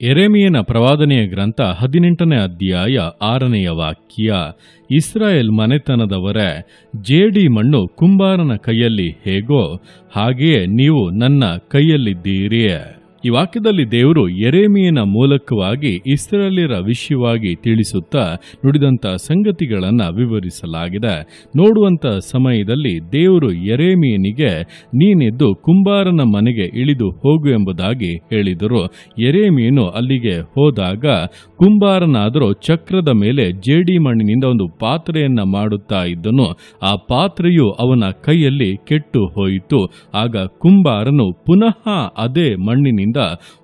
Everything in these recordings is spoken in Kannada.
ಎರೆಮಿಯನ ಪ್ರವಾದನೆಯ ಗ್ರಂಥ ಹದಿನೆಂಟನೇ ಅಧ್ಯಾಯ ಆರನೆಯ ವಾಕ್ಯ, ಇಸ್ರಾಯೇಲ್ ಮನೆತನದವರೇ, ಜೇಡಿ ಮಣ್ಣು ಕುಂಬಾರನ ಕೈಯಲ್ಲಿ ಹೇಗೋ ಹಾಗೆಯೇ ನೀವು ನನ್ನ ಕೈಯಲ್ಲಿದ್ದೀರಿ. ಈ ವಾಕ್ಯದಲ್ಲಿ ದೇವರು ಎರೆಮಿಯನ ಮೂಲಕವಾಗಿ ಇಸ್ರೇಲಿಯರ ವಿಷಯವಾಗಿ ತಿಳಿಸುತ್ತಾ ನುಡಿದಂತ ಸಂಗತಿಗಳನ್ನು ವಿವರಿಸಲಾಗಿದೆ. ನೋಡುವಂತ ಸಮಯದಲ್ಲಿ ದೇವರು ಎರೇಮಿಯನಿಗೆ ನೀನೆದ್ದು ಕುಂಬಾರನ ಮನೆಗೆ ಇಳಿದು ಹೋಗು ಎಂಬುದಾಗಿ ಹೇಳಿದರು. ಎರೇಮಿಯನು ಅಲ್ಲಿಗೆ ಹೋದಾಗ ಕುಂಬಾರನಾದರೂ ಚಕ್ರದ ಮೇಲೆ ಜೇಡಿ ಮಣ್ಣಿನಿಂದ ಒಂದು ಪಾತ್ರೆಯನ್ನು ಮಾಡುತ್ತಾ ಇದ್ದನು. ಆ ಪಾತ್ರೆಯು ಅವನ ಕೈಯಲ್ಲಿ ಕೆಟ್ಟು ಹೋಯಿತು. ಆಗ ಕುಂಬಾರನು ಪುನಃ ಅದೇ ಮಣ್ಣಿನಿಂದ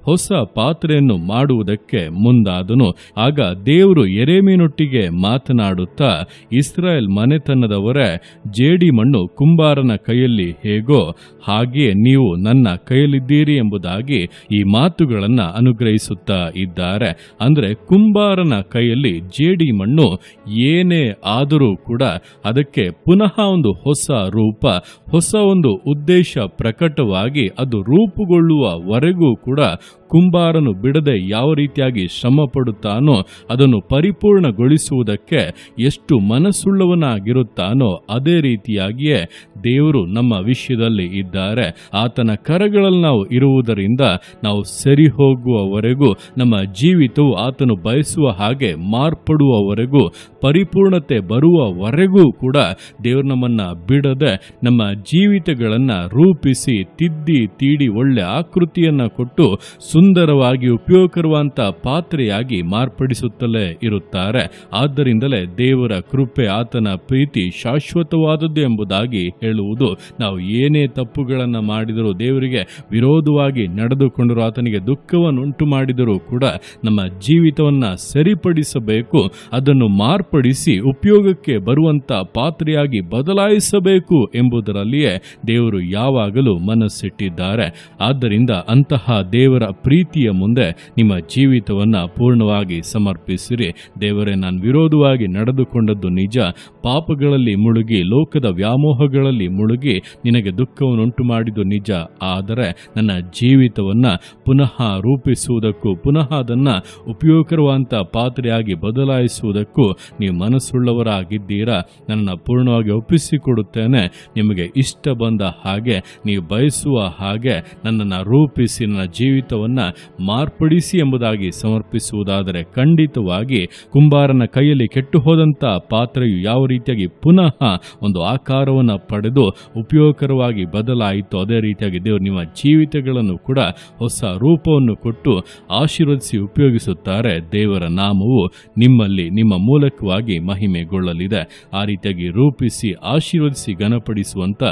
ಹೊಸ ಪಾತ್ರೆಯನ್ನು ಮಾಡುವುದಕ್ಕೆ ಮುಂದಾದನು. ಆಗ ದೇವರು ಎರೆಮೀನೊಟ್ಟಿಗೆ ಮಾತನಾಡುತ್ತಾ, ಇಸ್ರಾಯೇಲ್ ಮನೆತನದವರೇ, ಜೇಡಿ ಮಣ್ಣು ಕುಂಬಾರನ ಕೈಯಲ್ಲಿ ಹೇಗೋ ಹಾಗೆಯೇ ನೀವು ನನ್ನ ಕೈಯಲ್ಲಿದ್ದೀರಿ ಎಂಬುದಾಗಿ ಈ ಮಾತುಗಳನ್ನು ಅನುಗ್ರಹಿಸುತ್ತಾ ಇದ್ದಾರೆ. ಅಂದರೆ ಕುಂಬಾರನ ಕೈಯಲ್ಲಿ ಜೇಡಿ ಮಣ್ಣು ಏನೇ ಆದರೂ ಕೂಡ ಅದಕ್ಕೆ ಪುನಃ ಒಂದು ಹೊಸ ರೂಪ, ಹೊಸ ಒಂದು ಉದ್ದೇಶ ಪ್ರಕಟವಾಗಿ ಅದು ರೂಪುಗೊಳ್ಳುವವರೆಗೂ ಕೂಡ ಕುಂಬಾರನು ಬಿಡದೆ ಯಾವ ರೀತಿಯಾಗಿ ಶ್ರಮ ಪಡುತ್ತಾನೋ ಅದನ್ನು ಪರಿಪೂರ್ಣಗೊಳಿಸುವುದಕ್ಕೆ ಎಷ್ಟು ಮನಸ್ಸುಳ್ಳವನಾಗಿರುತ್ತಾನೋ ಅದೇ ರೀತಿಯಾಗಿಯೇ ದೇವರು ನಮ್ಮ ವಿಷಯದಲ್ಲಿ ಇದ್ದಾರೆ. ಆತನ ಕರಗಳಲ್ಲಿ ನಾವು ಇರುವುದರಿಂದ ನಾವು ಸರಿ ಹೋಗುವವರೆಗೂ ನಮ್ಮ ಜೀವಿತವು ಆತನು ಬಯಸುವ ಹಾಗೆ ಮಾರ್ಪಡುವವರೆಗೂ, ಪರಿಪೂರ್ಣತೆ ಬರುವವರೆಗೂ ಕೂಡ ದೇವರು ನಮ್ಮನ್ನ ಬಿಡದೆ ನಮ್ಮ ಜೀವಿತಗಳನ್ನ ರೂಪಿಸಿ ತಿದ್ದಿ, ತೀಡಿ ಒಳ್ಳೆ ಆಕೃತಿಯನ್ನ ಕೊಟ್ಟು ಸುಂದರವಾಗಿ ಉಪಯೋಗಕರುವಂತ ಪಾತ್ರೆಯಾಗಿ ಮಾರ್ಪಡಿಸುತ್ತಲೇ ಇರುತ್ತಾರೆ. ಆದ್ದರಿಂದಲೇ ದೇವರ ಕೃಪೆ ಆತನ ಪ್ರೀತಿ ಶಾಶ್ವತವಾದದ್ದು ಎಂಬುದಾಗಿ ಹೇಳುವುದು. ನಾವು ಏನೇ ತಪ್ಪುಗಳನ್ನು ಮಾಡಿದರೂ ದೇವರಿಗೆ ವಿರೋಧವಾಗಿ ನಡೆದುಕೊಂಡರೂ ಆತನಿಗೆ ದುಃಖವನ್ನುಂಟು ಮಾಡಿದರೂ ಕೂಡ ನಮ್ಮ ಜೀವಿತವನ್ನ ಸರಿಪಡಿಸಬೇಕು. ಅದನ್ನು ಮಾರ್ಪಡಿಸಿ ಉಪಯೋಗಕ್ಕೆ ಬರುವಂಥ ಪಾತ್ರೆಯಾಗಿ ಬದಲಾಯಿಸಬೇಕು ಎಂಬುದರಲ್ಲಿಯೇ ದೇವರು ಯಾವಾಗಲೂ ಮನಸ್ಸಿಟ್ಟಿದ್ದಾರೆ. ಆದ್ದರಿಂದ ಅಂತಹ ದೇವರ ಪ್ರೀತಿಯ ಮುಂದೆ ನಿಮ್ಮ ಜೀವಿತವನ್ನು ಪೂರ್ಣವಾಗಿ ಸಮರ್ಪಿಸಿರಿ. ದೇವರೇ, ನಾನು ವಿರೋಧವಾಗಿ ನಡೆದುಕೊಂಡದ್ದು ನಿಜ. ಪಾಪಗಳಲ್ಲಿ ಮುಳುಗಿ, ಲೋಕದ ವ್ಯಾಮೋಹಗಳಲ್ಲಿ ಮುಳುಗಿ ನಿನಗೆ ದುಃಖವನ್ನುಂಟು ಮಾಡಿದ್ದು ನಿಜ. ಆದರೆ ನನ್ನ ಜೀವಿತವನ್ನು ಪುನಃ ರೂಪಿಸುವುದಕ್ಕೂ, ಪುನಃ ಅದನ್ನು ಉಪಯೋಗಕರವಂಥ ಪಾತ್ರೆಯಾಗಿ ಬದಲಾಯಿಸುವುದಕ್ಕೂ ನೀವು ಮನಸ್ಸುಳ್ಳವರಾಗಿದ್ದೀರಾ? ನನ್ನ ಪೂರ್ಣವಾಗಿ ಒಪ್ಪಿಸಿಕೊಡುತ್ತೇನೆ. ನಿಮಗೆ ಇಷ್ಟ ಬಂದ ಹಾಗೆ, ನೀವು ಬಯಸುವ ಹಾಗೆ ನನ್ನನ್ನು ರೂಪಿಸಿ, ನನ್ನ ಜೀವಿತವನ್ನ ಮಾರ್ಪಡಿಸಿ ಎಂಬುದಾಗಿ ಸಮರ್ಪಿಸುವುದಾದರೆ ಖಂಡಿತವಾಗಿ ಕುಂಬಾರನ ಕೈಯಲ್ಲಿ ಕೆಟ್ಟು ಹೋದಂಥ ಪಾತ್ರೆಯು ಯಾವ ರೀತಿಯಾಗಿ ಪುನಃ ಒಂದು ಆಕಾರವನ್ನು ಪಡೆದು ಉಪಯೋಗಕರವಾಗಿ ಬದಲಾಯಿತು ಅದೇ ರೀತಿಯಾಗಿ ದೇವರು ನಿಮ್ಮ ಜೀವಿತಗಳನ್ನು ಕೂಡ ಹೊಸ ರೂಪವನ್ನು ಕೊಟ್ಟು ಆಶೀರ್ವದಿಸಿ ಉಪಯೋಗಿಸುತ್ತಾರೆ. ದೇವರ ನಾಮವು ನಿಮ್ಮಲ್ಲಿ, ನಿಮ್ಮ ಮೂಲಕವಾಗಿ ಮಹಿಮೆಗೊಳ್ಳಲಿದೆ. ಆ ರೀತಿಯಾಗಿ ರೂಪಿಸಿ, ಆಶೀರ್ವದಿಸಿ, ಘನಪಡಿಸುವಂಥ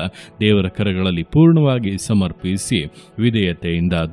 ದೇವರ ಕರಗಳಲ್ಲಿ ಪೂರ್ಣವಾಗಿ ಸಮರ್ಪಿಸಿ ವಿಧೇಯತೆಯಿಂದ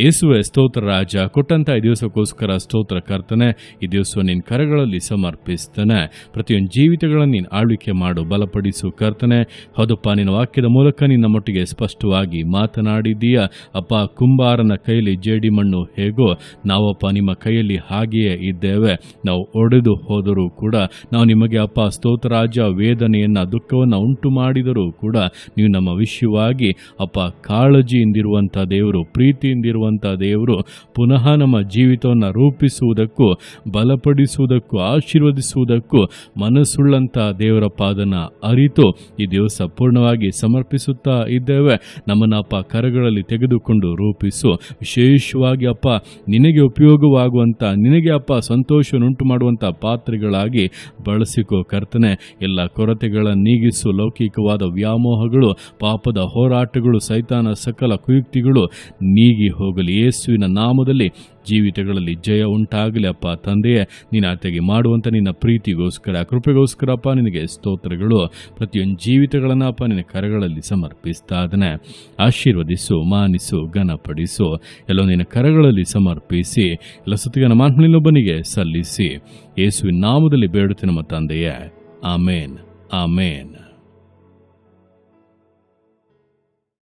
ಯೇಸುವೆ ಸ್ತೋತ್ರ ರಾಜ, ಕೊಟ್ಟಂತ ಈ ದಿವಸಕ್ಕೋಸ್ಕರ ಸ್ತೋತ್ರ ಕರ್ತನೆ, ಈ ದಿವಸ ನಿನ್ನ ಕರಗಳಲ್ಲಿ ಸಮರ್ಪಿಸ್ತಾನೆ. ಪ್ರತಿಯೊಂದು ಜೀವಿತಗಳನ್ನು ನೀನು ಆಳ್ವಿಕೆ ಮಾಡು, ಬಲಪಡಿಸು ಕರ್ತನೆ. ಹೌದಪ್ಪ, ನಿನ್ನ ವಾಕ್ಯದ ಮೂಲಕ ನಿನ್ನ ಮಟ್ಟಿಗೆ ಸ್ಪಷ್ಟವಾಗಿ ಮಾತನಾಡಿದೀಯ ಅಪ್ಪ, ಕುಂಬಾರನ ಕೈಯಲ್ಲಿ ಜೇಡಿ ಮಣ್ಣು ಹೇಗೋ, ನಾವಪ್ಪ ನಿಮ್ಮ ಕೈಯಲ್ಲಿ ಹಾಗೆಯೇ ಇದ್ದೇವೆ. ನಾವು ಒಡೆದು ಹೋದರೂ ಕೂಡ, ನಾವು ನಿಮಗೆ ಅಪ್ಪ ಸ್ತೋತ್ರರಾಜ ವೇದನೆಯನ್ನು, ದುಃಖವನ್ನು ಉಂಟು ಮಾಡಿದರೂ ಕೂಡ, ನೀವು ನಮ್ಮ ವಿಷಯವಾಗಿ ಅಪ್ಪ ಕಾಳಜಿಯಿಂದಿರುವಂಥ ದೇವರು ಪ್ರೀತಿಯಿಂದಿರುವಂಥ ದೇವರು ಪುನಃ ನಮ್ಮ ಜೀವಿತವನ್ನು ರೂಪಿಸುವುದಕ್ಕೂ, ಬಲಪಡಿಸುವುದಕ್ಕೂ, ಆಶೀರ್ವದಿಸುವುದಕ್ಕೂ ಮನಸ್ಸುಳ್ಳಂಥ ದೇವರ ಪಾದನ ಅರಿತು ಈ ದಿವಸ ಪೂರ್ಣವಾಗಿ ಸಮರ್ಪಿಸುತ್ತಾ ಇದ್ದೇವೆ. ನಮ್ಮನ್ನು ಅಪ್ಪ ಕರಗಳಲ್ಲಿ ತೆಗೆದುಕೊಂಡು ರೂಪಿಸು. ವಿಶೇಷವಾಗಿ ಅಪ್ಪ, ನಿನಗೆ ಉಪಯೋಗವಾಗುವಂಥ ನಿನಗೆ ಅಪ್ಪ ಸಂತೋಷವನ್ನುಂಟು ಮಾಡುವಂಥ ಪಾತ್ರೆಗಳಾಗಿ ಬಳಸಿಕೋ ಕರ್ತನೆ. ಎಲ್ಲ ಕೊರತೆಗಳನ್ನು ನೀಗಿಸು, ಲೌಕಿಕವಾದ ವ್ಯಾಮೋಹಗಳು, ಪಾಪದ ಹೋರಾಟಗಳು, ಸೈತಾನ ಸಕಲ ಕುಯುಕ್ತಿಗಳು ನೀಗಿ ಹೋಗಲಿ ಯೇಸುವಿನ ನಾಮದಲ್ಲಿ, ಜೀವಿತಗಳಲ್ಲಿ ಜಯ ಉಂಟಾಗಲಿ, ಅಪ್ಪ, ತಂದೆಯೇ, ನೀನು ಆತೆಗೆ ಮಾಡುವಂಥ ನಿನ್ನ ಪ್ರೀತಿಗೋಸ್ಕರ, ಕೃಪೆಗೋಸ್ಕರಪ್ಪ, ನಿನಗೆ ಸ್ತೋತ್ರಗಳು, ಪ್ರತಿಯೊಂದು ಜೀವಿತಗಳನ್ನು ಅಪ್ಪ, ನಿನ್ನ ಕರಗಳಲ್ಲಿ ಸಮರ್ಪಿಸ್ತಾ ಅದನ್ನೇ ಆಶೀರ್ವದಿಸು, ಮಾನಿಸು, ಘನಪಡಿಸು, ಎಲ್ಲ ನಿನ್ನ ಕರಗಳಲ್ಲಿ ಸಮರ್ಪಿಸಿ, ಎಲ್ಲ ಸುತ್ತಿಗನ ಮಾನ್ಮನಿಲೊಬ್ಬನಿಗೆ ಸಲ್ಲಿಸಿ. ಯೇಸುವಿನ ನಾಮದಲ್ಲಿ ಬೇಡುತ್ತೆ ನಮ್ಮ ತಂದೆಯೇ. ಆಮೇನ್. ಆಮೇನ್.